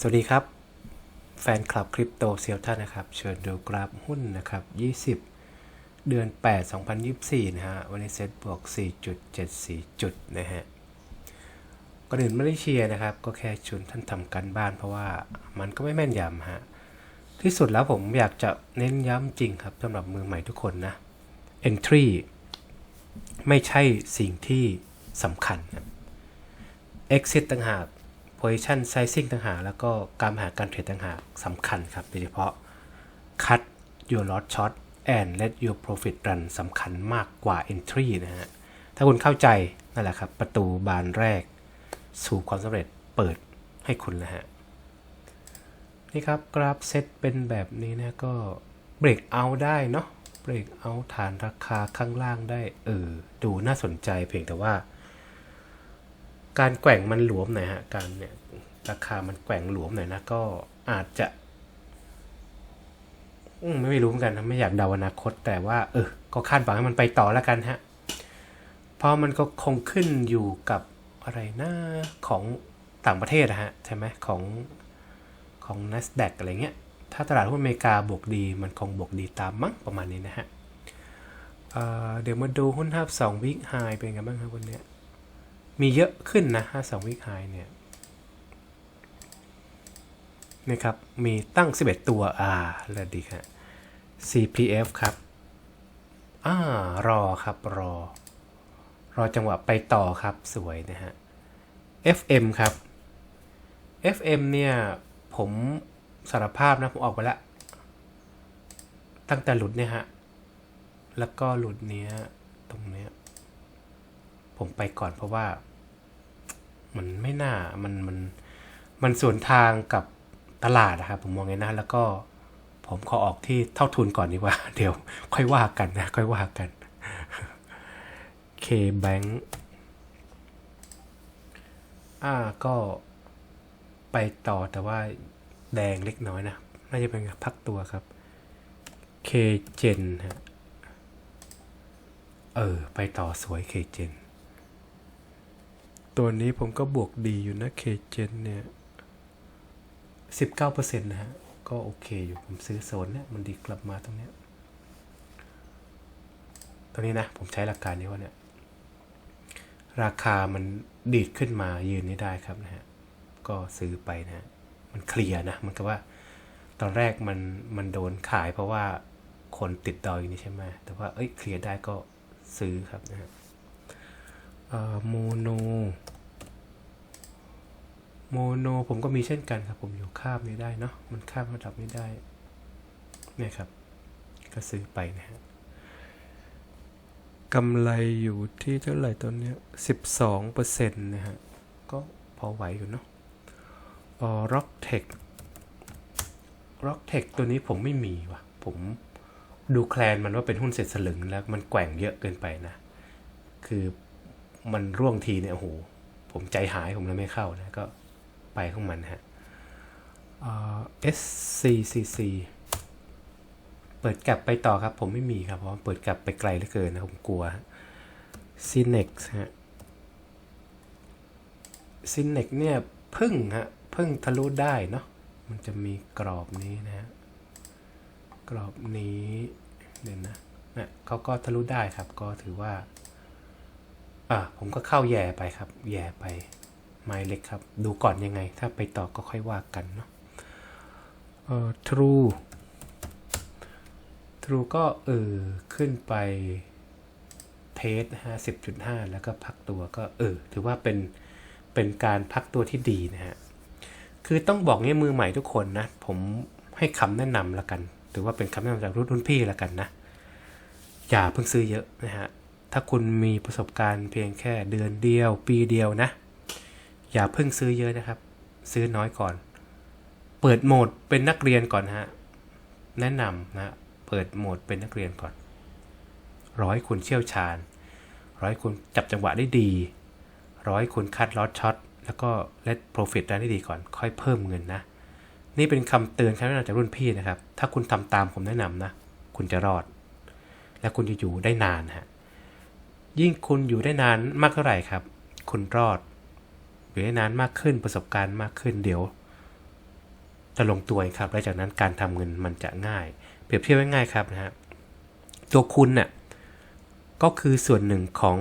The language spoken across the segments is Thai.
สวัสดีครับ แฟนคลับคริปโตเซียวท่านนะครับ เชิญดูกราฟหุ้นนะครับ 20 เดือน 8 2024 นะฮะ วันนี้เซ็ตบวก 4.74 จุดนะฮะก่อนอื่นไม่ได้เชียร์นะครับ ก็แค่ชวนท่านทำกันบ้านเพราะว่ามันก็ไม่แม่นยำฮะ ที่สุดแล้วผมอยากจะเน้นย้ำจริงครับสำหรับมือใหม่ทุกคนนะ Entry ไม่ใช่สิ่งที่สำคัญครับ Exit ต่างหาก Position Sizing ต่างหากแล้วก็การหาการเทรดต่างหากสำคัญครับโดยเฉพาะ Cut your lot short and let your profit run สำคัญมากกว่า Entry นะฮะ ถ้าคุณเข้าใจนั่นแหละครับ ประตูบานแรก สู่ความสำเร็จเปิดให้คุณแล้วฮะ นี่ครับ กราฟเซตเป็นแบบนี้นะก็เบรกเอาได้เนาะเบรกเอาฐานราคาข้างล่างได้ เออ ดูน่าสนใจเพียงแต่ว่า การแกว่งมันหลวมหน่อยฮะการเนี่ยราคามันแกว่งหลวมหน่อยนะก็อาจจะมไม่รู้เหมือนกันนะไม่อยากเดาอนาคต แต่ว่า เออ ก็คาดหวังให้มันไปต่อแล้วกันฮะเพราะมันก็คงขึ้นอยู่กับอะไรนะของต่างประเทศนะฮะใช่ไหมของของ NASDAQ อะไรเงี้ย ถ้าตลาดหุ้นอเมริกาบวกดี มันคงบวกดีตามมั้งประมาณนี้นะฮะเเดี๋ยวมาดูหุ้นภาพ2วิกไฮเป็นไงบ้างครับวันเนี้ย มีเยอะขึ้นนะ52วิกไฮเนี่ยนะครับ มีตั้ง 11 ตัว อ่าแล้วดีครับ CPF ครับ อ่า รอครับ รอ รอจังหวะไปต่อครับ สวยนะฮะ FM ครับ FM เนี่ย ผมสารภาพนะ ผมออกไปแล้ว ตั้งแต่หลุดเนี่ยฮะ แล้วก็หลุดเนี้ย ตรงเนี้ย ผมไปก่อนเพราะว่า มันไม่น่ามันมันมันสวนทางกับตลาดนะครับผมมองไงนะแล้วก็ผมขอออกที่เท่าทุนก่อนดีกว่า เดี๋ยว ค่อยว่ากันนะ ค่อยว่ากัน K Bank อ่าก็ไปต่อแต่ว่าแดงเล็กน้อยนะ น่าจะเป็นพักตัวครับ K Gen ฮะ เออ ไปต่อสวย K Gen ตัวนี้ผมก็บวกดีอยู่นะ K Gen เนี่ย19%นะฮะ ก็โอเคอยู่ผมซื้อโซนเนี่ยมันดีกลับมาตรงเนี้ยตรงนี้นะ ผมใช้หลักการนี้ว่าเนี่ย ราคามันดีดขึ้นมายืนนี้ได้ครับนะฮะ ก็ซื้อไปนะฮะมันเคลียร์นะ มันก็ว่า ตอนแรกมันมันโดนขายเพราะว่าคนติดดอยอยู่นี่ใช่ไหมแต่ว่าเอ้ยเคลียร์ได้ก็ซื้อครับนะฮะ โมโนโมโนผมก็มีเช่นกันครับ ผมอยู่ข้ามนี้ได้เนาะมันข้ามระดับนี้ได้เนี่ยครับ ก็ซื้อไปนะฮะกำไรอยู่ที่เท่าไหร่ตอนเนี้สิบสองเปอร์เซ็นต์นะฮะ ก็พอไหวอยู่เนาะอ๋อ Rocktech Rocktech ตัวนี้ผมไม่มีว่ะ ผมดูแคลนมันว่าเป็นหุ้นเสร็จสลึงแล้วมันแกว่งเยอะเกินไปนะ คือ มันร่วงทีเนี่ยโอ้โหผมใจหายผมเลยไม่เข้านะก็ไปของมันฮะ SCCC เปิดกลับไปต่อครับ ผมไม่มีครับ เพราะเปิดกลับไปไกลเหลือเกินนะผมกลัว Cinex ฮะ Cinex เนี่ยพึ่งฮะพึ่งทะลุได้เนาะมันจะมีกรอบนี้นะฮะกรอบนี้เดี๋ยวนะนะเขาก็ทะลุได้ครับ ก็ถือว่า อะผมก็เข้าแย่ไปครับ แย่ไปไม้เล็กครับ ดูก่อนยังไง ถ้าไปต่อก็ค่อยว่ากันเนาะเอ่อ True True ก็เออขึ้นไปเทสห้าสิบจุดห้าแล้วก็พักตัวก็เออ ถือว่าเป็นเป็นการพักตัวที่ดีนะฮะ คือต้องบอกเนี่ยมือใหม่ทุกคนนะ ผมให้คำแนะนำละกัน ถือว่าเป็นคำแนะนำจากรุ่นพี่ละกันนะ อย่าเพิ่งซื้อเยอะนะฮะ ถ้าคุณมีประสบการณ์เพียงแค่เดือนเดียว ปีเดียวนะ อย่าเพิ่งซื้อเยอะนะครับ ซื้อน้อยก่อน เปิดโหมดเป็นนักเรียนก่อนฮะแนะนำนะเปิดโหมดเป็นนักเรียนก่อน ร้อยคุณเชี่ยวชาญ ร้อยคุณจับจังหวะได้ดี ร้อยคุณคัดลอตช็อตแล้วก็เลทโปรฟิตได้ดีก่อน ค่อยเพิ่มเงินนะ นี่เป็นคำเตือนคำแนะนำจากรุ่นพี่นะครับ ถ้าคุณทำตามผมแนะนำนะ คุณจะรอด และคุณจะอยู่ได้นานฮะ ยิ่งคุณอยู่ได้นานมากเท่าไหร่ครับ คุณรอด อยู่ได้นานมากขึ้นประสบการณ์มากขึ้นเดี๋ยวจะลงตัวครับและจากนั้นการทำเงินมันจะง่าย เปรียบเทียบง่ายครับนะฮะตัวคุณน่ะก็คือส่วนหนึ่งของ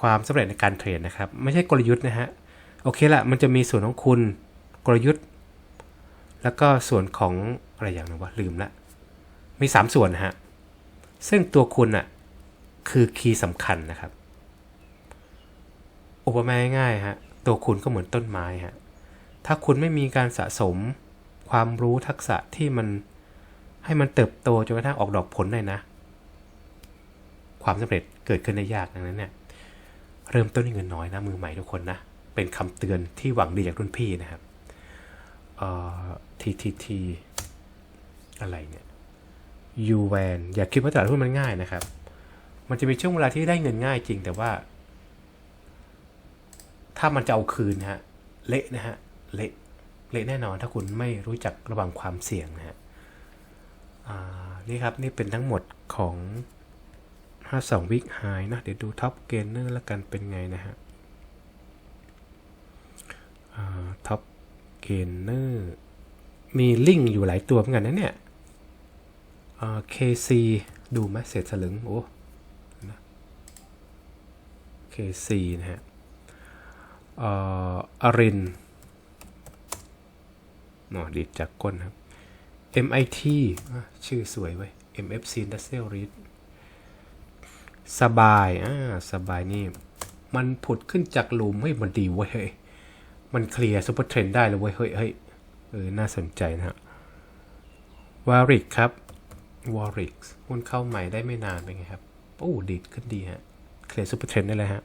ความสำเร็จในการเทรดนะครับ ไม่ใช่กลยุทธ์นะฮะโอเคละมันจะมีส่วนของคุณกลยุทธ์ แล้วก็ส่วนของอะไรอย่างนึงว่าลืมละมี 3 ส่วนนะฮะซึ่งตัวคุณน่ะ คือคีย์สำคัญนะครับ อุปมาง่ายๆฮะตัวคุณก็เหมือนต้นไม้ฮะถ้าคุณไม่มีการสะสมความรู้ทักษะที่มันให้มันเติบโตจนกระทั่งออกดอกผลได้นะ ความสำเร็จเกิดขึ้นได้ยากดังนั้นเนี่ยเริ่มต้นด้วยเงินน้อยนะมือใหม่ทุกคนนะ เป็นคำเตือนที่หวังดีจากรุ่นพี่นะครับเอ่อ TTT อะไรเนี่ยยูแวนอย่าคิดว่าตลาดหุ้นมันง่ายนะครับ มันจะมีช่วงเวลาที่ได้เงินง่ายจริงแต่ว่า ถ้ามันจะเอาคืนนะฮะเละนะฮะเละเละแน่นอนถ้าคุณไม่รู้จักระวังความเสี่ยงนะฮะนี่ครับ นี่เป็นทั้งหมดของ 52 วิกไฮนะเดี๋ยวดูท็อปเกนเนอร์แล้วกันเป็นไงนะฮะท็อปเกนเนอร์มีลิงก์อยู่หลายตัวเหมือนกันนะเนี่ย KC ดูไหมเศษสลึง โอ้ KC นะฮะอ่ออรินอ๋อดีดจากก้นครับ MIT ชื่อสวยเว้ย MFC Industrial REIT สบายอ่าสบายนี่ มันผุดขึ้นจากหลุมเฮ้ยมันดีเว้ยเฮ้ย มันเคลียร์ซูเปอร์เทรนได้เลยเว้ยเฮ้ยเฮ้ยเออ น่าสนใจนะฮะวาริกครับวาริกหุ้นเข้าใหม่ได้ไม่นานเป็นไงครับ โอ้ดีดขึ้นดีฮะ เคลียร์ซูเปอร์เทรนได้เลยฮะ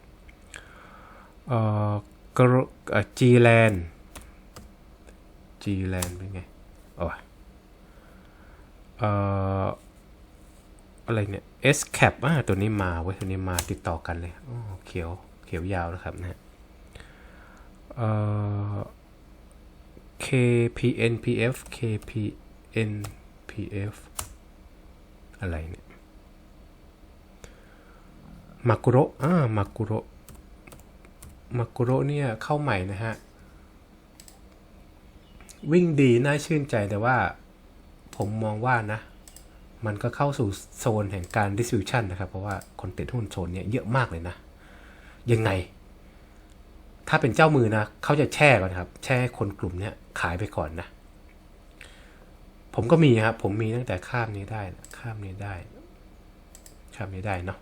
เอ่อกรเอ่อจีแลนด์จีแลนด์เป็นไงโอ้ยเอ่ออะไรเนี่ย S cap อ่าตัวนี้มาเว้ยตัวนี้มาติดต่อกันเลยโอ้เขียวเขียวยาวแล้วครับนะฮะเอ่อ KPNPF KPNPF อะไรเนี่ย มากุโรอ่ามากุโรมากุโรเนี่ยเข้าใหม่นะฮะ วิ่งดีน่าชื่นใจแต่ว่าผมมองว่านะ มันก็เข้าสู่โซนแห่งการ distribution นะครับ เพราะว่าคนติดหุ้นโซนเนี่ยเยอะมากเลยนะ ยังไง ถ้าเป็นเจ้ามือนะ เขาจะแช่ก่อนครับ แช่คนกลุ่มเนี้ยขายไปก่อนนะ ผมก็มีครับ ผมมีตั้งแต่ข้ามนี้ได้นะข้ามนี้ได้ ข้ามนี้ได้เนาะ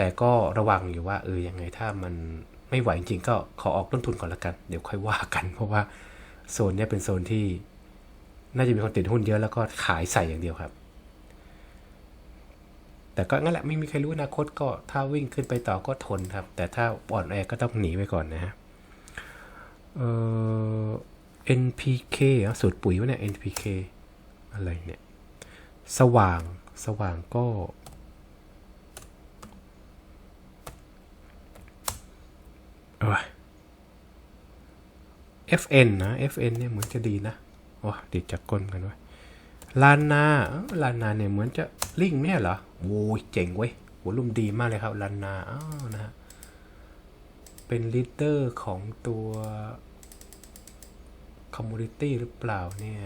แต่ก็ระวังอยู่ว่าเออยังไงถ้ามันไม่ไหวจริงๆก็ขอออกต้นทุนก่อนละกัน เดี๋ยวค่อยว่ากัน เพราะว่าโซนนี้เป็นโซนที่น่าจะมีคนติดหุ้นเยอะแล้วก็ขายใส่อย่างเดียวครับ แต่ก็งั้นแหละไม่มีใครรู้อนาคตก็ถ้าวิ่งขึ้นไปต่อก็ทนครับ แต่ถ้าอ่อนแอก็ต้องหนีไปก่อนนะฮะเอ่อ NPK อะสูตรปุ๋ยวะเนี่ย NPK อะไรเนี่ย สว่างสว่างก็ เอ้ย FN นะ FN เนี่ยเหมือนจะดีนะโอ้ติดจากก้นกันว้ยลานนาลานนาเนี่ยเหมือนจะลิงเนี่เหรอโว้ยเจ๋งเว้ยโหลุ่มดีมากเลยครับลานนาอ้าวนะฮะเป็นลีดเดอร์ของตัวคอมมูนิตี้หรือเปล่าเนี่ย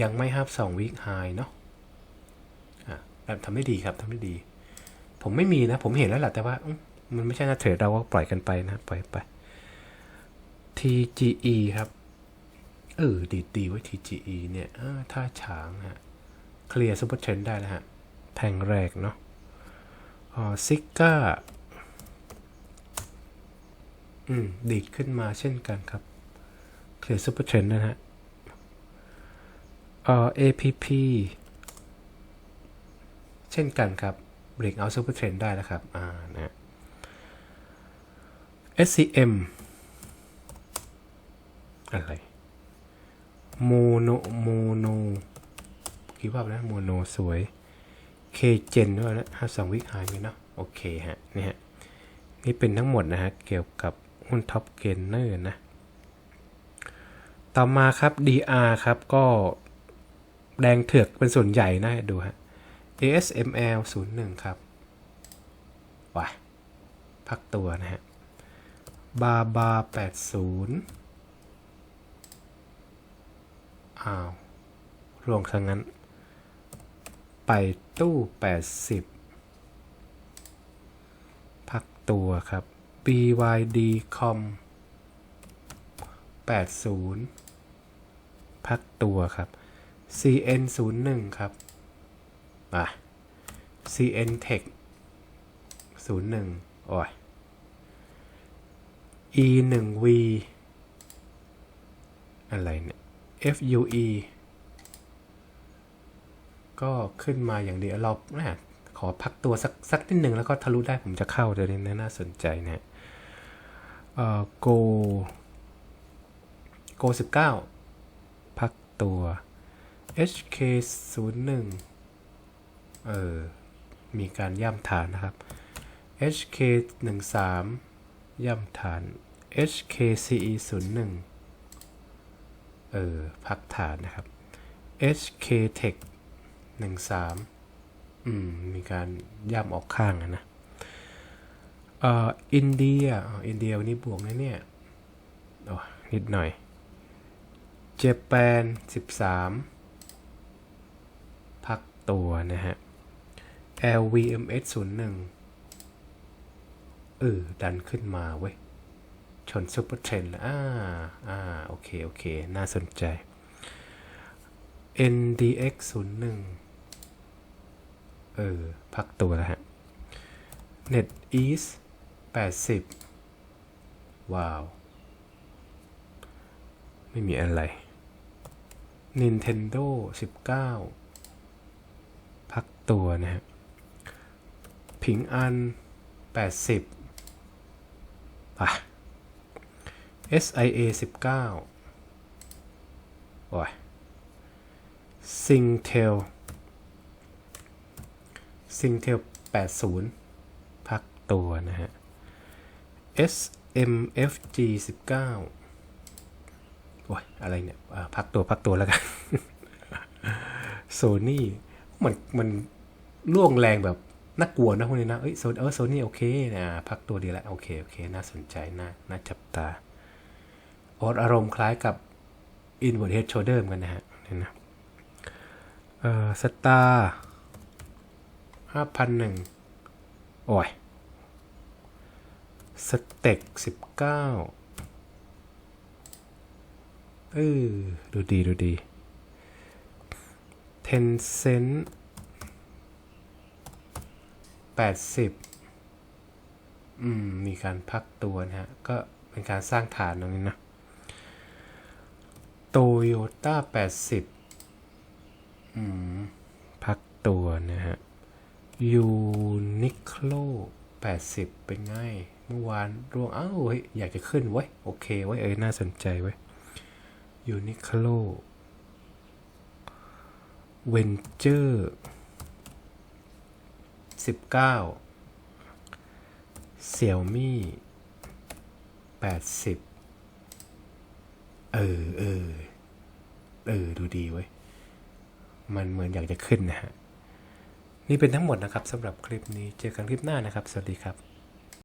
ยังไม่ฮับสองวิกไฮเนาะอะแบบทำได้ดีครับทำได้ดี ผมไม่มีนะ ผมเห็นแล้วแหละแต่ว่า มันไม่ใช่นะเทรดเราก็ปล่อยกันไปนะปล่อยไป TGE ครับ เออ ดีดีไว้ TGE เนี่ยอ่าท่าฉางฮะ เคลียร์ซูเปอร์เทรนได้แล้วฮะ แทงแรกเนาะอ๋อซิก้าอืม ดีดขึ้นมาเช่นกันครับ เคลียร์ซูเปอร์เทรนนะฮะเอ่อ APP เช่นกันครับเบรกเอาซูเปอร์เทรนได้แล้วครับ อ่า นะฮะ SCM อะไรโมโนโมโนคิดว่านะโมโนสวยเคเจนด้วยนะห้าสองวิหายไปเนาะโอเคฮะนี่ฮะนี่เป็นทั้งหมดนะฮะ เกี่ยวกับหุ้นท็อปเกนเนอร์นะ ต่อมาครับ DR ครับ ก็แดงเถือกเป็นส่วนใหญ่นะดูฮะ ASML 01 ครับว้าพักตัวนะฮะ บาบาแปดศูนย์อ้าวรวมงซะงนั้น ไปตู้แปดสิบพักตัวครับ BYD com แปดศูนย์พักตัวครับ CN ศูนย์หนึ่งครับอะ CN Tech ศูนย์หนึ่งโอ้ย E 1 V อะไรเนี่ย FUE ก็ขึ้นมาอย่างเดียวเราแม่ขอพักตัวสักสักนิดหนึ่งแล้วก็ทะลุได้ผมจะเข้าเดี๋ยวนี้นะน่าสนใจนะฮะเอ่อ Go Go 19 พักตัว HK 01เออ มีการย่ำฐานนะครับ HK 13 ย่ำฐาน HK CE 01เออ พักฐานนะครับ HK Tech 13อืม มีการย่ำออกข้างอะนะเอ่ออินเดียอินเดียวันนี้บวกนะเนี่ยโอ้นิดหน่อย เจแปน 13 พักตัวนะฮะ LVMS 01 เออ ดันขึ้นมาเว้ย ชนซุปเปอร์เทรนด์แล้วอ่า อ่า โอเค โอเค น่าสนใจ NDX 01เออ พักตัวแล้วฮะ Net East 80 ว้าว ไม่มีอะไร Nintendo 19 พักตัวนะฮะ ผิงอัน 80ป่ะ SIA 19โอ้ย Singtel Singtel 80 พักตัวนะฮะ SMFG 19โอ้ย อะไรเนี่ยพักตัวพักตัวแล้วกันโซนี่มันมันล่วงแรงแบบน่ากลัวนะพวกนี้นะ เอ้ยโซนเออโซนี่โอเคนะพักตัวดีล้วโอเค โอเค น่าสนใจน่าน่าจับตา อดอารมณ์คล้ายกับ Inward Head Shoulder เหมือนกันนะฮะนี่นะเอ่อสตาร์ห้าพันหนึ่งโอ้ยสเต็กสิบเก้าเออดูดี ดูดีเทนเซนแปดสิบอืม มีการพักตัวนะฮะ ก็เป็นการสร้างฐานตรงนี้นะ โตโยต้าแปดสิบพักตัวนะฮะยูนิคโล80เป็นไง เมื่อวานร่วงอ้าวเฮ้ย อยากจะขึ้นไว้โอเคไว้เอ้ยน่าสนใจไว้ยูนิคโลเวนเจอร์19เสี่ยวมี่80 เออเออเออดูดีเว้ย มันเหมือนอยากจะขึ้นนะฮะ นี่เป็นทั้งหมดนะครับสำหรับคลิปนี้ เจอกันคลิปหน้านะครับ สวัสดีครับ